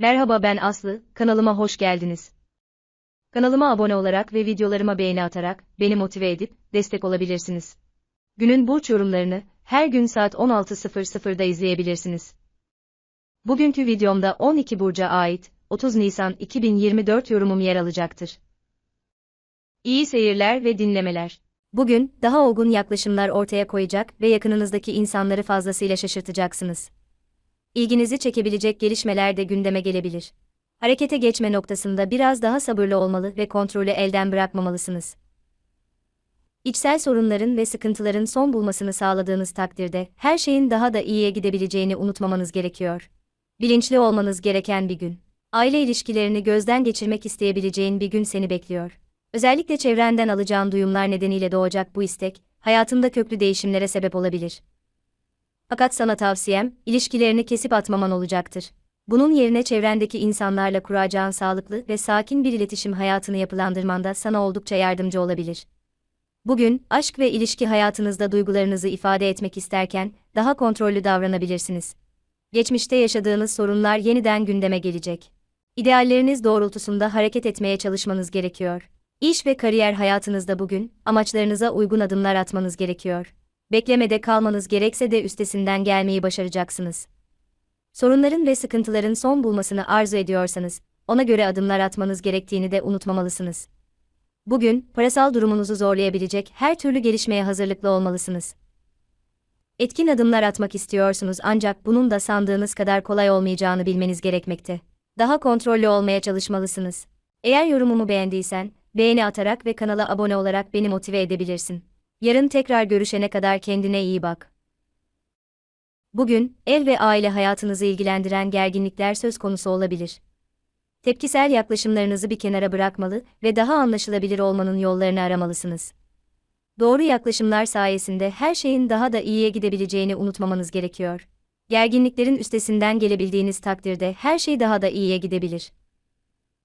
Merhaba ben Aslı, kanalıma hoş geldiniz. Kanalıma abone olarak ve videolarıma beğeni atarak beni motive edip destek olabilirsiniz. Günün burç yorumlarını her gün saat 16.00'da izleyebilirsiniz. Bugünkü videomda 12 burca ait 30 Nisan 2024 yorumum yer alacaktır. İyi seyirler ve dinlemeler. Bugün daha olgun yaklaşımlar ortaya koyacak ve yakınınızdaki insanları fazlasıyla şaşırtacaksınız. İlginizi çekebilecek gelişmeler de gündeme gelebilir. Harekete geçme noktasında biraz daha sabırlı olmalı ve kontrolü elden bırakmamalısınız. İçsel sorunların ve sıkıntıların son bulmasını sağladığınız takdirde her şeyin daha da iyiye gidebileceğini unutmamanız gerekiyor. Bilinçli olmanız gereken bir gün. Aile ilişkilerini gözden geçirmek isteyebileceğin bir gün seni bekliyor. Özellikle çevrenden alacağın duyumlar nedeniyle doğacak bu istek, hayatında köklü değişimlere sebep olabilir. Fakat sana tavsiyem, ilişkilerini kesip atmaman olacaktır. Bunun yerine çevrendeki insanlarla kuracağın sağlıklı ve sakin bir iletişim hayatını yapılandırmanda sana oldukça yardımcı olabilir. Bugün, aşk ve ilişki hayatınızda duygularınızı ifade etmek isterken, daha kontrollü davranabilirsiniz. Geçmişte yaşadığınız sorunlar yeniden gündeme gelecek. İdealleriniz doğrultusunda hareket etmeye çalışmanız gerekiyor. İş ve kariyer hayatınızda bugün, amaçlarınıza uygun adımlar atmanız gerekiyor. Beklemede kalmanız gerekse de üstesinden gelmeyi başaracaksınız. Sorunların ve sıkıntıların son bulmasını arzu ediyorsanız, ona göre adımlar atmanız gerektiğini de unutmamalısınız. Bugün, parasal durumunuzu zorlayabilecek her türlü gelişmeye hazırlıklı olmalısınız. Etkin adımlar atmak istiyorsunuz ancak bunun da sandığınız kadar kolay olmayacağını bilmeniz gerekmekte. Daha kontrollü olmaya çalışmalısınız. Eğer yorumumu beğendiysen, beğeni atarak ve kanala abone olarak beni motive edebilirsin. Yarın tekrar görüşene kadar kendine iyi bak. Bugün, ev ve aile hayatınızı ilgilendiren gerginlikler söz konusu olabilir. Tepkisel yaklaşımlarınızı bir kenara bırakmalı ve daha anlaşılabilir olmanın yollarını aramalısınız. Doğru yaklaşımlar sayesinde her şeyin daha da iyiye gidebileceğini unutmamanız gerekiyor. Gerginliklerin üstesinden gelebildiğiniz takdirde her şey daha da iyiye gidebilir.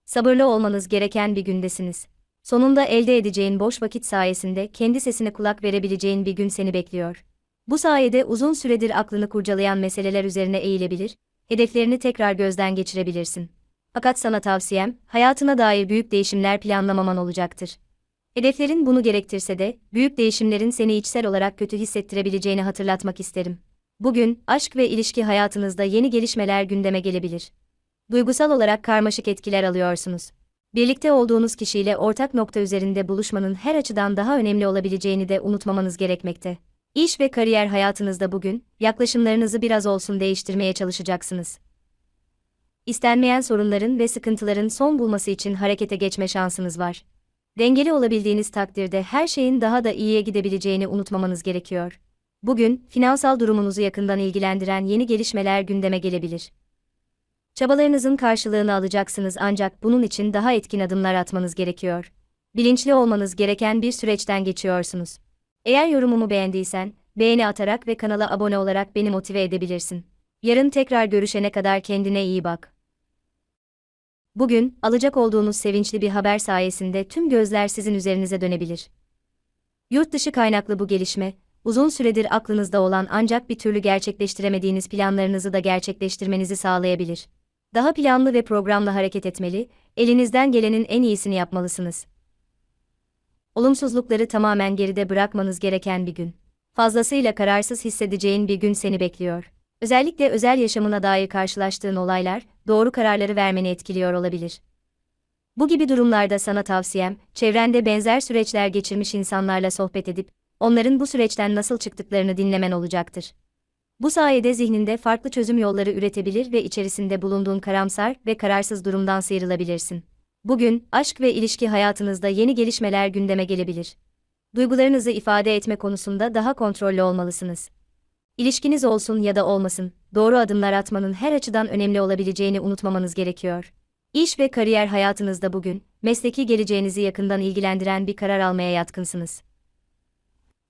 Sabırlı olmanız gereken bir gündesiniz. Sonunda elde edeceğin boş vakit sayesinde kendi sesine kulak verebileceğin bir gün seni bekliyor. Bu sayede uzun süredir aklını kurcalayan meseleler üzerine eğilebilir, hedeflerini tekrar gözden geçirebilirsin. Fakat sana tavsiyem, hayatına dair büyük değişimler planlamaman olacaktır. Hedeflerin bunu gerektirse de, büyük değişimlerin seni içsel olarak kötü hissettirebileceğini hatırlatmak isterim. Bugün, aşk ve ilişki hayatınızda yeni gelişmeler gündeme gelebilir. Duygusal olarak karmaşık etkiler alıyorsunuz. Birlikte olduğunuz kişiyle ortak nokta üzerinde buluşmanın her açıdan daha önemli olabileceğini de unutmamanız gerekmekte. İş ve kariyer hayatınızda bugün, yaklaşımlarınızı biraz olsun değiştirmeye çalışacaksınız. İstenmeyen sorunların ve sıkıntıların son bulması için harekete geçme şansınız var. Dengeli olabildiğiniz takdirde her şeyin daha da iyiye gidebileceğini unutmamanız gerekiyor. Bugün, finansal durumunuzu yakından ilgilendiren yeni gelişmeler gündeme gelebilir. Çabalarınızın karşılığını alacaksınız ancak bunun için daha etkin adımlar atmanız gerekiyor. Bilinçli olmanız gereken bir süreçten geçiyorsunuz. Eğer yorumumu beğendiysen, beğeni atarak ve kanala abone olarak beni motive edebilirsin. Yarın tekrar görüşene kadar kendine iyi bak. Bugün, alacak olduğunuz sevinçli bir haber sayesinde tüm gözler sizin üzerinize dönebilir. Yurt dışı kaynaklı bu gelişme, uzun süredir aklınızda olan ancak bir türlü gerçekleştiremediğiniz planlarınızı da gerçekleştirmenizi sağlayabilir. Daha planlı ve programlı hareket etmeli, elinizden gelenin en iyisini yapmalısınız. Olumsuzlukları tamamen geride bırakmanız gereken bir gün. Fazlasıyla kararsız hissedeceğin bir gün seni bekliyor. Özellikle özel yaşamına dair karşılaştığın olaylar, doğru kararları vermeni etkiliyor olabilir. Bu gibi durumlarda sana tavsiyem, çevrende benzer süreçler geçirmiş insanlarla sohbet edip, onların bu süreçten nasıl çıktıklarını dinlemen olacaktır. Bu sayede zihninde farklı çözüm yolları üretebilir ve içerisinde bulunduğun karamsar ve kararsız durumdan sıyrılabilirsin. Bugün, aşk ve ilişki hayatınızda yeni gelişmeler gündeme gelebilir. Duygularınızı ifade etme konusunda daha kontrollü olmalısınız. İlişkiniz olsun ya da olmasın, doğru adımlar atmanın her açıdan önemli olabileceğini unutmamanız gerekiyor. İş ve kariyer hayatınızda bugün, mesleki geleceğinizi yakından ilgilendiren bir karar almaya yatkınsınız.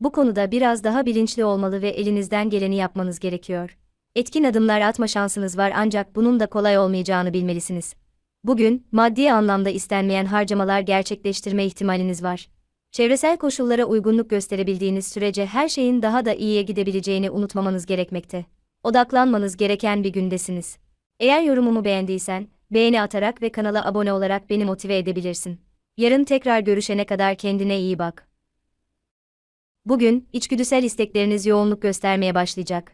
Bu konuda biraz daha bilinçli olmalı ve elinizden geleni yapmanız gerekiyor. Etkin adımlar atma şansınız var ancak bunun da kolay olmayacağını bilmelisiniz. Bugün, maddi anlamda istenmeyen harcamalar gerçekleştirme ihtimaliniz var. Çevresel koşullara uygunluk gösterebildiğiniz sürece her şeyin daha da iyiye gidebileceğini unutmamanız gerekmekte. Odaklanmanız gereken bir gündesiniz. Eğer yorumumu beğendiysen, beğeni atarak ve kanala abone olarak beni motive edebilirsin. Yarın tekrar görüşene kadar kendine iyi bak. Bugün, içgüdüsel istekleriniz yoğunluk göstermeye başlayacak.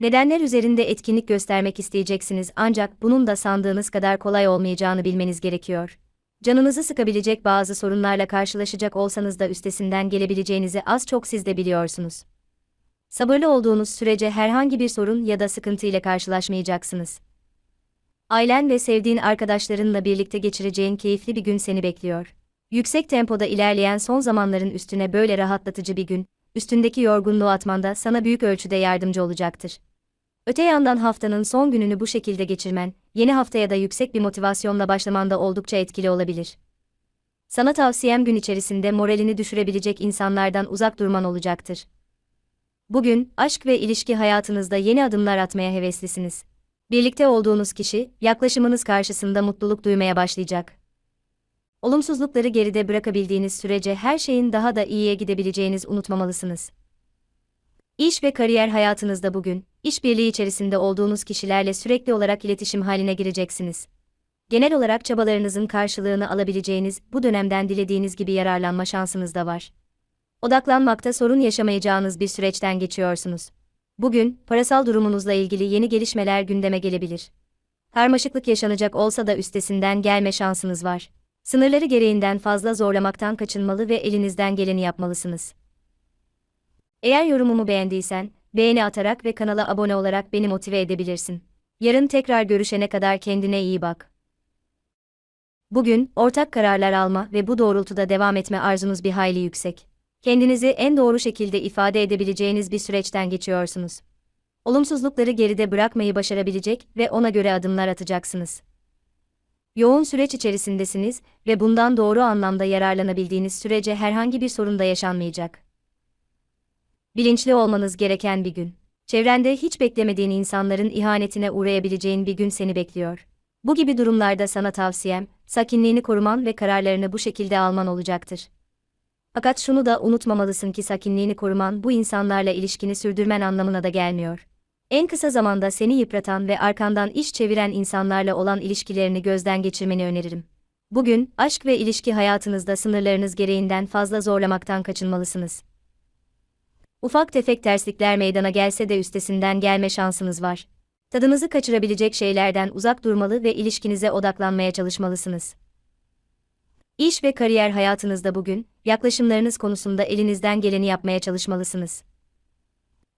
Nedenler üzerinde etkinlik göstermek isteyeceksiniz ancak bunun da sandığınız kadar kolay olmayacağını bilmeniz gerekiyor. Canınızı sıkabilecek bazı sorunlarla karşılaşacak olsanız da üstesinden gelebileceğinizi az çok siz de biliyorsunuz. Sabırlı olduğunuz sürece herhangi bir sorun ya da sıkıntı ile karşılaşmayacaksınız. Ailen ve sevdiğin arkadaşlarınla birlikte geçireceğin keyifli bir gün seni bekliyor. Yüksek tempoda ilerleyen son zamanların üstüne böyle rahatlatıcı bir gün, üstündeki yorgunluğu atmanda sana büyük ölçüde yardımcı olacaktır. Öte yandan haftanın son gününü bu şekilde geçirmen, yeni haftaya da yüksek bir motivasyonla başlamanda oldukça etkili olabilir. Sana tavsiyem gün içerisinde moralini düşürebilecek insanlardan uzak durman olacaktır. Bugün, aşk ve ilişki hayatınızda yeni adımlar atmaya heveslisiniz. Birlikte olduğunuz kişi, yaklaşımınız karşısında mutluluk duymaya başlayacak. Olumsuzlukları geride bırakabildiğiniz sürece her şeyin daha da iyiye gidebileceğiniz unutmamalısınız. İş ve kariyer hayatınızda bugün, işbirliği içerisinde olduğunuz kişilerle sürekli olarak iletişim haline gireceksiniz. Genel olarak çabalarınızın karşılığını alabileceğiniz, bu dönemden dilediğiniz gibi yararlanma şansınız da var. Odaklanmakta sorun yaşamayacağınız bir süreçten geçiyorsunuz. Bugün, parasal durumunuzla ilgili yeni gelişmeler gündeme gelebilir. Karmaşıklık yaşanacak olsa da üstesinden gelme şansınız var. Sınırları gereğinden fazla zorlamaktan kaçınmalı ve elinizden geleni yapmalısınız. Eğer yorumumu beğendiysen, beğeni atarak ve kanala abone olarak beni motive edebilirsin. Yarın tekrar görüşene kadar kendine iyi bak. Bugün, ortak kararlar alma ve bu doğrultuda devam etme arzunuz bir hayli yüksek. Kendinizi en doğru şekilde ifade edebileceğiniz bir süreçten geçiyorsunuz. Olumsuzlukları geride bırakmayı başarabilecek ve ona göre adımlar atacaksınız. Yoğun süreç içerisindesiniz ve bundan doğru anlamda yararlanabildiğiniz sürece herhangi bir sorun da yaşanmayacak. Bilinçli olmanız gereken bir gün. Çevrende hiç beklemediğin insanların ihanetine uğrayabileceğin bir gün seni bekliyor. Bu gibi durumlarda sana tavsiyem, sakinliğini koruman ve kararlarını bu şekilde alman olacaktır. Fakat şunu da unutmamalısın ki sakinliğini koruman bu insanlarla ilişkini sürdürmen anlamına da gelmiyor. En kısa zamanda seni yıpratan ve arkandan iş çeviren insanlarla olan ilişkilerini gözden geçirmeni öneririm. Bugün, aşk ve ilişki hayatınızda sınırlarınız gereğinden fazla zorlamaktan kaçınmalısınız. Ufak tefek terslikler meydana gelse de üstesinden gelme şansınız var. Tadınızı kaçırabilecek şeylerden uzak durmalı ve ilişkinize odaklanmaya çalışmalısınız. İş ve kariyer hayatınızda bugün, yaklaşımlarınız konusunda elinizden geleni yapmaya çalışmalısınız.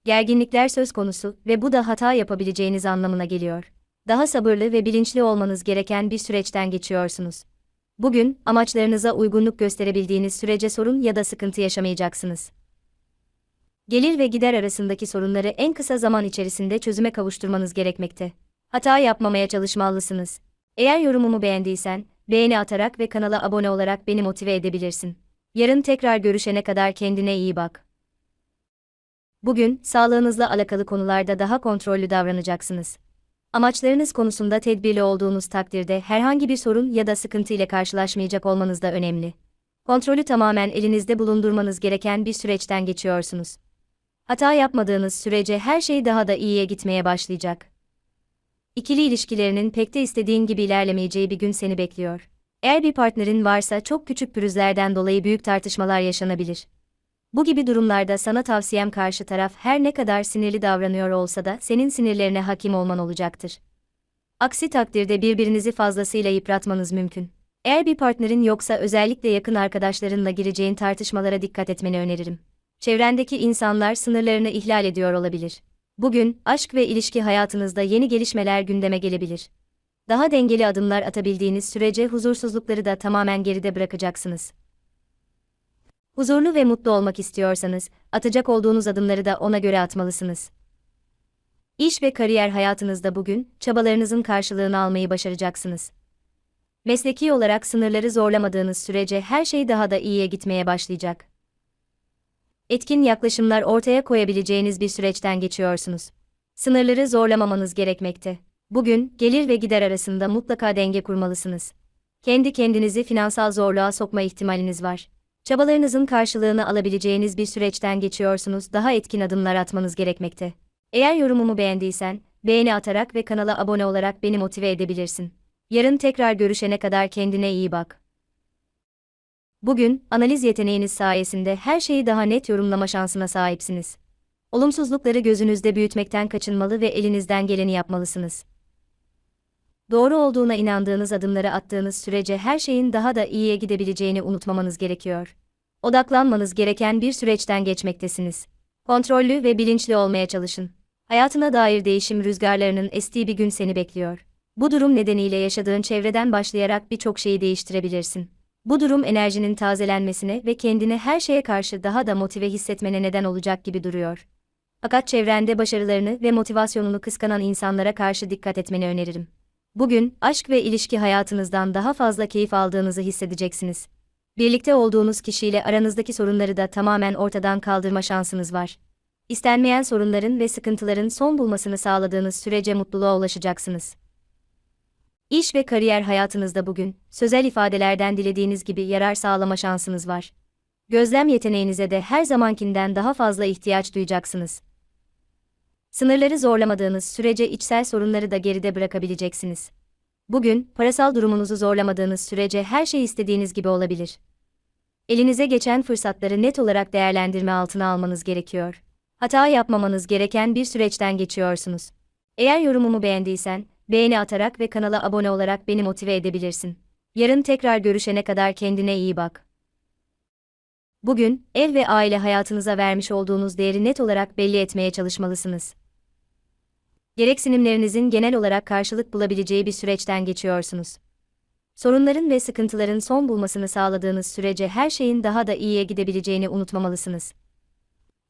Gerginlikler söz konusu ve bu da hata yapabileceğiniz anlamına geliyor. Daha sabırlı ve bilinçli olmanız gereken bir süreçten geçiyorsunuz. Bugün, amaçlarınıza uygunluk gösterebildiğiniz sürece sorun ya da sıkıntı yaşamayacaksınız. Gelir ve gider arasındaki sorunları en kısa zaman içerisinde çözüme kavuşturmanız gerekmekte. Hata yapmamaya çalışmalısınız. Eğer yorumumu beğendiysen, beğeni atarak ve kanala abone olarak beni motive edebilirsin. Yarın tekrar görüşene kadar kendine iyi bak. Bugün, sağlığınızla alakalı konularda daha kontrollü davranacaksınız. Amaçlarınız konusunda tedbirli olduğunuz takdirde herhangi bir sorun ya da sıkıntı ile karşılaşmayacak olmanız da önemli. Kontrolü tamamen elinizde bulundurmanız gereken bir süreçten geçiyorsunuz. Hata yapmadığınız sürece her şey daha da iyiye gitmeye başlayacak. İkili ilişkilerinin pek de istediğin gibi ilerlemeyeceği bir gün seni bekliyor. Eğer bir partnerin varsa çok küçük pürüzlerden dolayı büyük tartışmalar yaşanabilir. Bu gibi durumlarda sana tavsiyem karşı taraf her ne kadar sinirli davranıyor olsa da senin sinirlerine hakim olman olacaktır. Aksi takdirde birbirinizi fazlasıyla yıpratmanız mümkün. Eğer bir partnerin yoksa özellikle yakın arkadaşlarınla gireceğin tartışmalara dikkat etmeni öneririm. Çevrendeki insanlar sınırlarını ihlal ediyor olabilir. Bugün, aşk ve ilişki hayatınızda yeni gelişmeler gündeme gelebilir. Daha dengeli adımlar atabildiğiniz sürece huzursuzlukları da tamamen geride bırakacaksınız. Huzurlu ve mutlu olmak istiyorsanız, atacak olduğunuz adımları da ona göre atmalısınız. İş ve kariyer hayatınızda bugün, çabalarınızın karşılığını almayı başaracaksınız. Mesleki olarak sınırları zorlamadığınız sürece her şey daha da iyiye gitmeye başlayacak. Etkin yaklaşımlar ortaya koyabileceğiniz bir süreçten geçiyorsunuz. Sınırları zorlamamanız gerekmekte. Bugün, gelir ve gider arasında mutlaka denge kurmalısınız. Kendi kendinizi finansal zorluğa sokma ihtimaliniz var. Çabalarınızın karşılığını alabileceğiniz bir süreçten geçiyorsunuz, daha etkin adımlar atmanız gerekmekte. Eğer yorumumu beğendiysen, beğeni atarak ve kanala abone olarak beni motive edebilirsin. Yarın tekrar görüşene kadar kendine iyi bak. Bugün, analiz yeteneğiniz sayesinde her şeyi daha net yorumlama şansına sahipsiniz. Olumsuzlukları gözünüzde büyütmekten kaçınmalı ve elinizden geleni yapmalısınız. Doğru olduğuna inandığınız adımları attığınız sürece her şeyin daha da iyiye gidebileceğini unutmamanız gerekiyor. Odaklanmanız gereken bir süreçten geçmektesiniz. Kontrollü ve bilinçli olmaya çalışın. Hayatına dair değişim rüzgarlarının estiği bir gün seni bekliyor. Bu durum nedeniyle yaşadığın çevreden başlayarak birçok şeyi değiştirebilirsin. Bu durum enerjinin tazelenmesine ve kendini her şeye karşı daha da motive hissetmene neden olacak gibi duruyor. Fakat çevrende başarılarını ve motivasyonunu kıskanan insanlara karşı dikkat etmeni öneririm. Bugün, aşk ve ilişki hayatınızdan daha fazla keyif aldığınızı hissedeceksiniz. Birlikte olduğunuz kişiyle aranızdaki sorunları da tamamen ortadan kaldırma şansınız var. İstenmeyen sorunların ve sıkıntıların son bulmasını sağladığınız sürece mutluluğa ulaşacaksınız. İş ve kariyer hayatınızda bugün, sözel ifadelerden dilediğiniz gibi yarar sağlama şansınız var. Gözlem yeteneğinize de her zamankinden daha fazla ihtiyaç duyacaksınız. Sınırları zorlamadığınız sürece içsel sorunları da geride bırakabileceksiniz. Bugün, parasal durumunuzu zorlamadığınız sürece her şey istediğiniz gibi olabilir. Elinize geçen fırsatları net olarak değerlendirme altına almanız gerekiyor. Hata yapmamanız gereken bir süreçten geçiyorsunuz. Eğer yorumumu beğendiysen, beğeni atarak ve kanala abone olarak beni motive edebilirsin. Yarın tekrar görüşene kadar kendine iyi bak. Bugün, ev ve aile hayatınıza vermiş olduğunuz değeri net olarak belli etmeye çalışmalısınız. Gereksinimlerinizin genel olarak karşılık bulabileceği bir süreçten geçiyorsunuz. Sorunların ve sıkıntıların son bulmasını sağladığınız sürece her şeyin daha da iyiye gidebileceğini unutmamalısınız.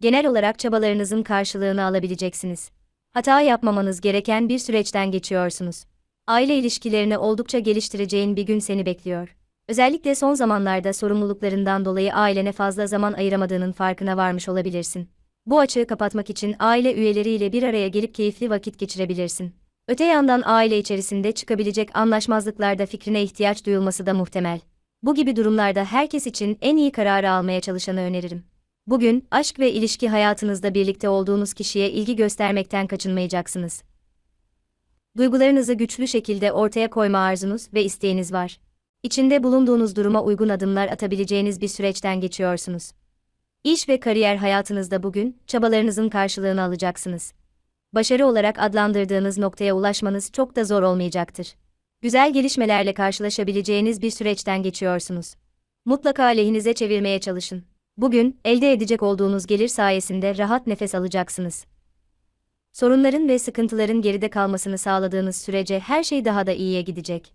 Genel olarak çabalarınızın karşılığını alabileceksiniz. Hata yapmamanız gereken bir süreçten geçiyorsunuz. Aile ilişkilerini oldukça geliştireceğin bir gün seni bekliyor. Özellikle son zamanlarda sorumluluklarından dolayı ailene fazla zaman ayıramadığının farkına varmış olabilirsin. Bu açığı kapatmak için aile üyeleriyle bir araya gelip keyifli vakit geçirebilirsin. Öte yandan aile içerisinde çıkabilecek anlaşmazlıklarda fikrine ihtiyaç duyulması da muhtemel. Bu gibi durumlarda herkes için en iyi kararı almaya çalışanı öneririm. Bugün, aşk ve ilişki hayatınızda birlikte olduğunuz kişiye ilgi göstermekten kaçınmayacaksınız. Duygularınızı güçlü şekilde ortaya koyma arzunuz ve isteğiniz var. İçinde bulunduğunuz duruma uygun adımlar atabileceğiniz bir süreçten geçiyorsunuz. İş ve kariyer hayatınızda bugün, çabalarınızın karşılığını alacaksınız. Başarı olarak adlandırdığınız noktaya ulaşmanız çok da zor olmayacaktır. Güzel gelişmelerle karşılaşabileceğiniz bir süreçten geçiyorsunuz. Mutlaka lehinize çevirmeye çalışın. Bugün, elde edecek olduğunuz gelir sayesinde rahat nefes alacaksınız. Sorunların ve sıkıntıların geride kalmasını sağladığınız sürece her şey daha da iyiye gidecek.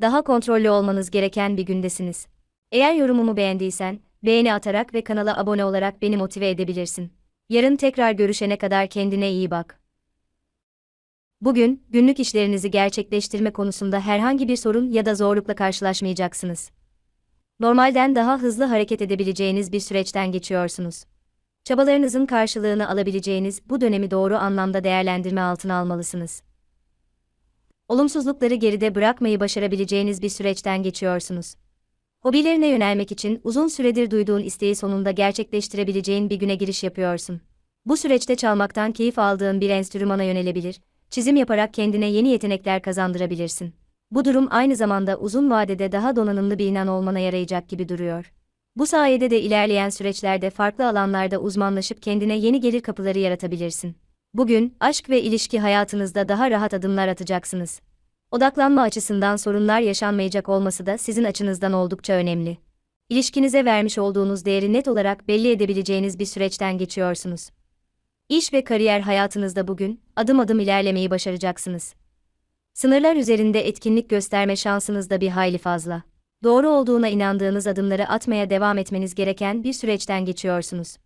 Daha kontrollü olmanız gereken bir gündesiniz. Eğer yorumumu beğendiysen, beğeni atarak ve kanala abone olarak beni motive edebilirsin. Yarın tekrar görüşene kadar kendine iyi bak. Bugün, günlük işlerinizi gerçekleştirme konusunda herhangi bir sorun ya da zorlukla karşılaşmayacaksınız. Normalden daha hızlı hareket edebileceğiniz bir süreçten geçiyorsunuz. Çabalarınızın karşılığını alabileceğiniz bu dönemi doğru anlamda değerlendirme altına almalısınız. Olumsuzlukları geride bırakmayı başarabileceğiniz bir süreçten geçiyorsunuz. Hobilerine yönelmek için uzun süredir duyduğun isteği sonunda gerçekleştirebileceğin bir güne giriş yapıyorsun. Bu süreçte çalmaktan keyif aldığın bir enstrümana yönelebilir, çizim yaparak kendine yeni yetenekler kazandırabilirsin. Bu durum aynı zamanda uzun vadede daha donanımlı bir inan olmana yarayacak gibi duruyor. Bu sayede de ilerleyen süreçlerde farklı alanlarda uzmanlaşıp kendine yeni gelir kapıları yaratabilirsin. Bugün, aşk ve ilişki hayatınızda daha rahat adımlar atacaksınız. Odaklanma açısından sorunlar yaşanmayacak olması da sizin açınızdan oldukça önemli. İlişkinize vermiş olduğunuz değeri net olarak belli edebileceğiniz bir süreçten geçiyorsunuz. İş ve kariyer hayatınızda bugün adım adım ilerlemeyi başaracaksınız. Sınırlar üzerinde etkinlik gösterme şansınız da bir hayli fazla. Doğru olduğuna inandığınız adımları atmaya devam etmeniz gereken bir süreçten geçiyorsunuz.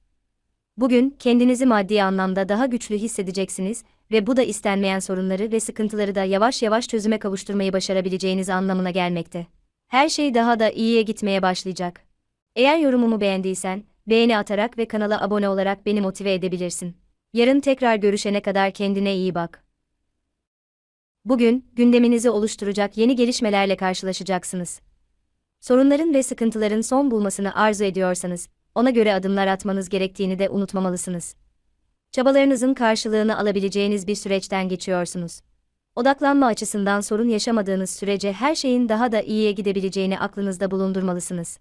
Bugün kendinizi maddi anlamda daha güçlü hissedeceksiniz ve bu da istenmeyen sorunları ve sıkıntıları da yavaş yavaş çözüme kavuşturmayı başarabileceğiniz anlamına gelmekte. Her şey daha da iyiye gitmeye başlayacak. Eğer yorumumu beğendiysen, beğeni atarak ve kanala abone olarak beni motive edebilirsin. Yarın tekrar görüşene kadar kendine iyi bak. Bugün, gündeminizi oluşturacak yeni gelişmelerle karşılaşacaksınız. Sorunların ve sıkıntıların son bulmasını arzu ediyorsanız, ona göre adımlar atmanız gerektiğini de unutmamalısınız. Çabalarınızın karşılığını alabileceğiniz bir süreçten geçiyorsunuz. Odaklanma açısından sorun yaşamadığınız sürece her şeyin daha da iyiye gidebileceğini aklınızda bulundurmalısınız.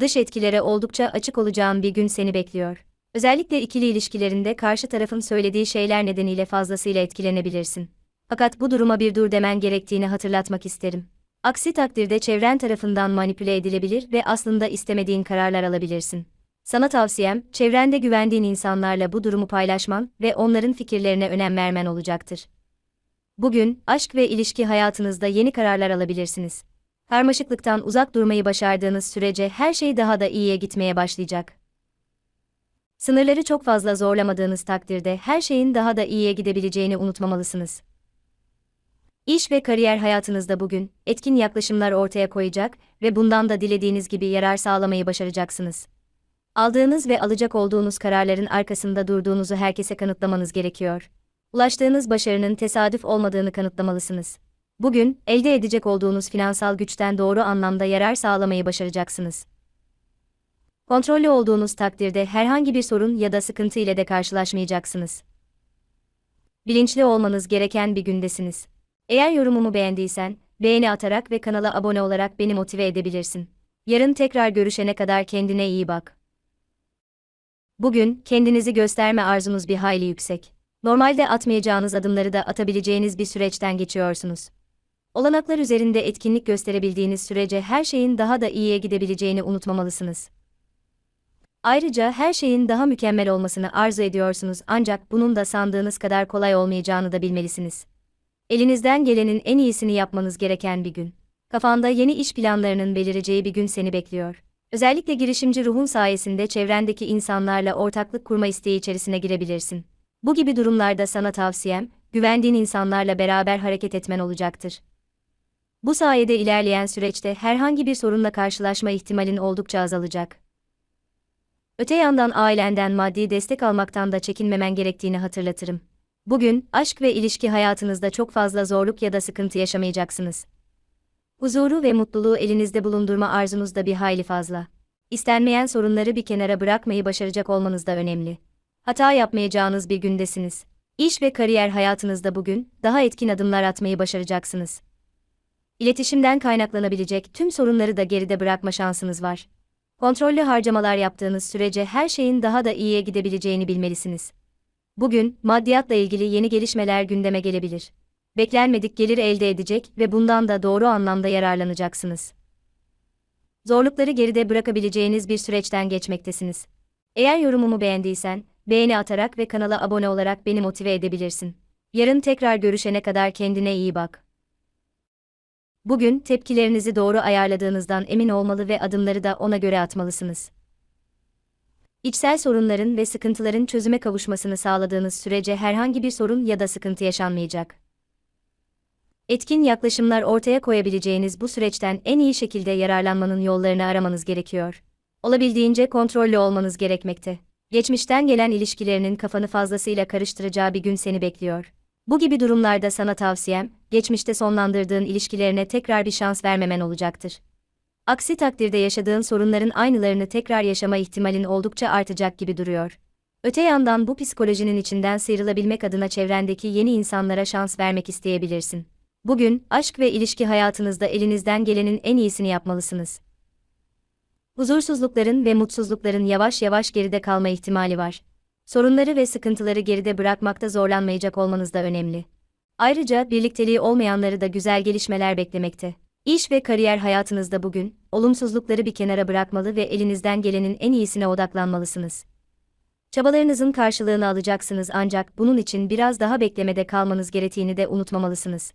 Dış etkilere oldukça açık olacağın bir gün seni bekliyor. Özellikle ikili ilişkilerinde karşı tarafın söylediği şeyler nedeniyle fazlasıyla etkilenebilirsin. Fakat bu duruma bir dur demen gerektiğini hatırlatmak isterim. Aksi takdirde çevren tarafından manipüle edilebilir ve aslında istemediğin kararlar alabilirsin. Sana tavsiyem, çevrende güvendiğin insanlarla bu durumu paylaşman ve onların fikirlerine önem vermen olacaktır. Bugün, aşk ve ilişki hayatınızda yeni kararlar alabilirsiniz. Karmaşıklıktan uzak durmayı başardığınız sürece her şey daha da iyiye gitmeye başlayacak. Sınırları çok fazla zorlamadığınız takdirde her şeyin daha da iyiye gidebileceğini unutmamalısınız. İş ve kariyer hayatınızda bugün etkin yaklaşımlar ortaya koyacak ve bundan da dilediğiniz gibi yarar sağlamayı başaracaksınız. Aldığınız ve alacak olduğunuz kararların arkasında durduğunuzu herkese kanıtlamanız gerekiyor. Ulaştığınız başarının tesadüf olmadığını kanıtlamalısınız. Bugün elde edecek olduğunuz finansal güçten doğru anlamda yarar sağlamayı başaracaksınız. Kontrollü olduğunuz takdirde herhangi bir sorun ya da sıkıntı ile de karşılaşmayacaksınız. Bilinçli olmanız gereken bir gündesiniz. Eğer yorumumu beğendiysen, beğeni atarak ve kanala abone olarak beni motive edebilirsin. Yarın tekrar görüşene kadar kendine iyi bak. Bugün kendinizi gösterme arzunuz bir hayli yüksek. Normalde atmayacağınız adımları da atabileceğiniz bir süreçten geçiyorsunuz. Olanaklar üzerinde etkinlik gösterebildiğiniz sürece her şeyin daha da iyiye gidebileceğini unutmamalısınız. Ayrıca her şeyin daha mükemmel olmasını arzu ediyorsunuz ancak bunun da sandığınız kadar kolay olmayacağını da bilmelisiniz. Elinizden gelenin en iyisini yapmanız gereken bir gün. Kafanda yeni iş planlarının belireceği bir gün seni bekliyor. Özellikle girişimci ruhun sayesinde çevrendeki insanlarla ortaklık kurma isteği içerisine girebilirsin. Bu gibi durumlarda sana tavsiyem, güvendiğin insanlarla beraber hareket etmen olacaktır. Bu sayede ilerleyen süreçte herhangi bir sorunla karşılaşma ihtimalin oldukça azalacak. Öte yandan ailenden maddi destek almaktan da çekinmemen gerektiğini hatırlatırım. Bugün, aşk ve ilişki hayatınızda çok fazla zorluk ya da sıkıntı yaşamayacaksınız. Huzuru ve mutluluğu elinizde bulundurma arzunuz da bir hayli fazla. İstenmeyen sorunları bir kenara bırakmayı başaracak olmanız da önemli. Hata yapmayacağınız bir gündesiniz. İş ve kariyer hayatınızda bugün daha etkin adımlar atmayı başaracaksınız. İletişimden kaynaklanabilecek tüm sorunları da geride bırakma şansınız var. Kontrollü harcamalar yaptığınız sürece her şeyin daha da iyiye gidebileceğini bilmelisiniz. Bugün, maddiyatla ilgili yeni gelişmeler gündeme gelebilir. Beklenmedik gelir elde edecek ve bundan da doğru anlamda yararlanacaksınız. Zorlukları geride bırakabileceğiniz bir süreçten geçmektesiniz. Eğer yorumumu beğendiysen, beğeni atarak ve kanala abone olarak beni motive edebilirsin. Yarın tekrar görüşene kadar kendine iyi bak. Bugün tepkilerinizi doğru ayarladığınızdan emin olmalı ve adımları da ona göre atmalısınız. İçsel sorunların ve sıkıntıların çözüme kavuşmasını sağladığınız sürece herhangi bir sorun ya da sıkıntı yaşanmayacak. Etkin yaklaşımlar ortaya koyabileceğiniz bu süreçten en iyi şekilde yararlanmanın yollarını aramanız gerekiyor. Olabildiğince kontrollü olmanız gerekmekte. Geçmişten gelen ilişkilerinin kafanı fazlasıyla karıştıracağı bir gün seni bekliyor. Bu gibi durumlarda sana tavsiyem, geçmişte sonlandırdığın ilişkilerine tekrar bir şans vermemen olacaktır. Aksi takdirde yaşadığın sorunların aynılarını tekrar yaşama ihtimalin oldukça artacak gibi duruyor. Öte yandan bu psikolojinin içinden sıyrılabilmek adına çevrendeki yeni insanlara şans vermek isteyebilirsin. Bugün, aşk ve ilişki hayatınızda elinizden gelenin en iyisini yapmalısınız. Huzursuzlukların ve mutsuzlukların yavaş yavaş geride kalma ihtimali var. Sorunları ve sıkıntıları geride bırakmakta zorlanmayacak olmanız da önemli. Ayrıca birlikteliği olmayanları da güzel gelişmeler beklemekte. İş ve kariyer hayatınızda bugün, olumsuzlukları bir kenara bırakmalı ve elinizden gelenin en iyisine odaklanmalısınız. Çabalarınızın karşılığını alacaksınız ancak bunun için biraz daha beklemede kalmanız gerektiğini de unutmamalısınız.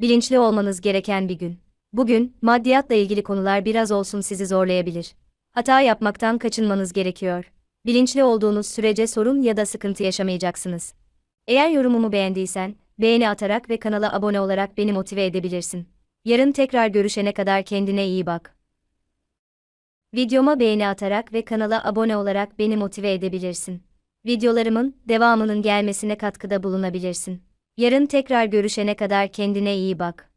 Bilinçli olmanız gereken bir gün. Bugün, maddiyatla ilgili konular biraz olsun sizi zorlayabilir. Hata yapmaktan kaçınmanız gerekiyor. Bilinçli olduğunuz sürece sorun ya da sıkıntı yaşamayacaksınız. Eğer yorumumu beğendiysen, beğeni atarak ve kanala abone olarak beni motive edebilirsin. Yarın tekrar görüşene kadar kendine iyi bak. Videoma beğeni atarak ve kanala abone olarak beni motive edebilirsin. Videolarımın devamının gelmesine katkıda bulunabilirsin. Yarın tekrar görüşene kadar kendine iyi bak.